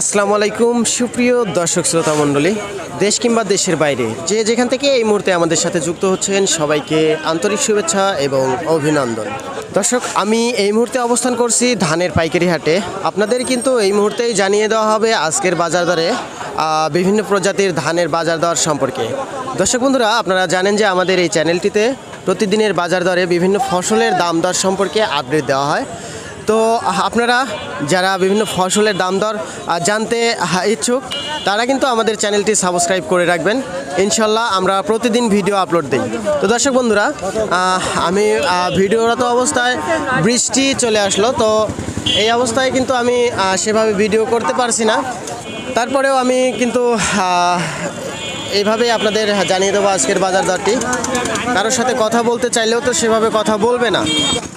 আসসালামু আলাইকুম, সুপ্রিয় দর্শক শ্রোতা মণ্ডলী। দেশ কিংবা দেশের বাইরে, যে যেখান থেকে এই মুহূর্তে আমাদের সাথে যুক্ত হচ্ছেন, সবাইকে আন্তরিক শুভেচ্ছা এবং অভিনন্দন। দর্শক, আমি এই মুহূর্তে অবস্থান করছি ধানের পাইকারি হাটে। আপনাদের কিন্তু এই মুহূর্তেই জানিয়ে দেওয়া হবে আজকের বাজার দরে বিভিন্ন প্রজাতির ধানের বাজার দর সম্পর্কে। দর্শক বন্ধুরা, আপনারা জানেন যে আমাদের এই চ্যানেলটিতে প্রতিদিনের বাজার দরে বিভিন্ন ফসলের দাম দর সম্পর্কে আপডেট দেওয়া হয়। তো আপনারা যারা বিভিন্ন ফসলের দাম দর জানতে ইচ্ছুক, তারা কিন্তু আমাদের চ্যানেলটি সাবস্ক্রাইব করে রাখবেন। ইনশাল্লাহ আমরা প্রতিদিন ভিডিও আপলোড দিই। তো দর্শক বন্ধুরা আমি ভিডিওরত অবস্থায় বৃষ্টি চলে আসলো। তো এই অবস্থায় কিন্তু আমি সেভাবে ভিডিও করতে পারছি না। তারপরেও আমি কিন্তু এইভাবেই আপনাদের জানিয়ে দেবো আজকের বাজার দরটি কারোর সাথে কথা বলতে চাইলেও তো সেভাবে কথা বলবে না।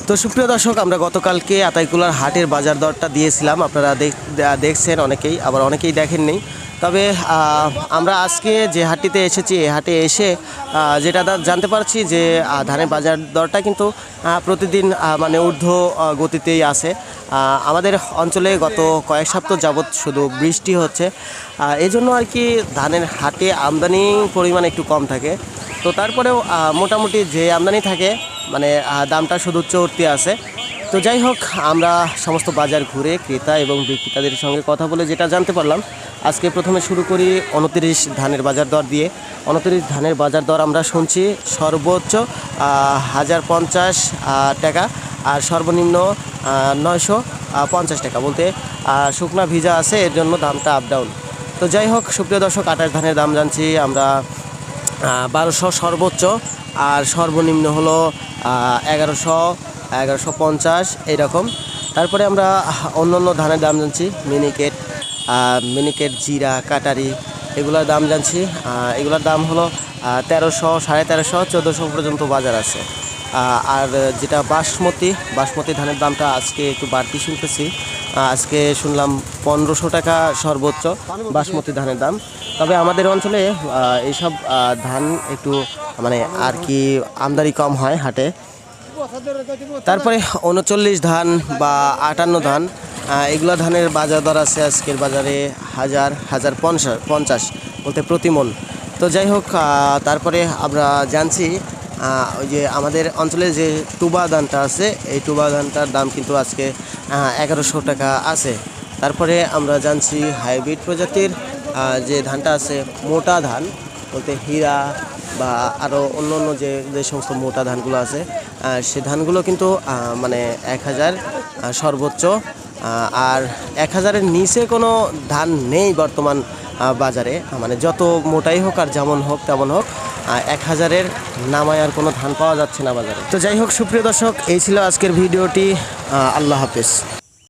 তো সুপ্রিয় দর্শক, আমরা গতকালকে আতাইকুলার হাটের বাজার দরটা দিয়েছিলাম। আপনারা দেখ- দেখছেন, অনেকেই, আবার অনেকেই দেখেননি। তবে আমরা আজকে যে হাটটিতে এসেছি এই হাটে এসে যেটা জানতে পারছি যে ধানের বাজার দরটা কিন্তু প্রতিদিন মানে ঊর্ধ্ব গতিতেই আছে। আমাদের অঞ্চলে গত কয়েক সপ্তাহ যাবৎ শুধু বৃষ্টি হচ্ছে। এই জন্য আর কি ধানের হাটে আমদানি পরিমাণ একটু কম থাকে। তো তারপরেও মোটামুটি যে আমদানি থাকে মানে দামটা শুধু চড়তি আছে। তো যাই হোক, আমরা সমস্ত বাজার ঘুরে ক্রেতা এবং বিক্রেতাদের সঙ্গে কথা বলে যেটা জানতে পারলাম, আজকে প্রথমে শুরু করি উনত্রিশ ধানের বাজার দর দিয়ে। উনত্রিশ ধানের বাজার দর আমরা শুনছি সর্বোচ্চ হাজার পঞ্চাশ টাকা আর সর্বনিম্ন নয়শো পঞ্চাশ টাকা বলতে শুকনা ভিজা আছে, এর জন্য দামটা আপ ডাউন তো যাই হোক, সুপ্রিয় দর্শক আঠাশ ধানের দাম জানছি আমরা বারোশো সর্বোচ্চ আর সর্বনিম্ন হলো এগারোশো এগারোশো পঞ্চাশ, এইরকম। তারপরে আমরা অন্য অন্য ধানের দাম জানছি, মিনিকেট মিনিকেট, জিরা, কাটারি, এগুলোর দাম জানছি। এগুলোর দাম হলো তেরোশো, সাড়ে তেরোশো, চোদ্দোশো পর্যন্ত বাজার আছে। আর যেটা বাসমতি বাসমতি ধানের দামটা আজকে একটু বাড়তি শুনতেছি। আজকে শুনলাম পনেরোশো টাকা সর্বোচ্চ বাসমতি ধানের দাম। তবে আমাদের অঞ্চলে এইসব ধান একটু মানে আর কি আমদানি কম হয় হাটে। তারপরে উনচল্লিশ ধান বা আটান্ন ধান এগুলো ধানের বাজার দর আছে আজকের বাজারে হাজার হাজার পঞ্চাশ পঞ্চাশ বলতে প্রতি মন। তো যাই হোক তারপরে আমরা জানছি ওই যে আমাদের অঞ্চলে যে টুবা ধানটা আছে, এই টুবা ধানটার দাম কিন্তু আজকে এগারোশো টাকা আছে। তারপরে আমরা জানছি হাইব্রিড প্রজাতির যে ধানটা আছে মোটা ধান বলতে হীরা বা আরও অন্য অন্য যে যে সমস্ত মোটা ধানগুলো আছে সে ধানগুলো কিন্তু মানে এক হাজার সর্বোচ্চ। আর এক হাজারের নিচে কোনো ধান নেই বর্তমান বাজারে। মানে যত মোটাই হোক আর যেমন হোক তেমন হোক এক হাজারের নামায় আর কোনো ধান পাওয়া যাচ্ছে না বাজারে। তো যাই হোক, সুপ্রিয় দর্শক, এই ছিল আজকের ভিডিওটি। আল্লাহ হাফেজ।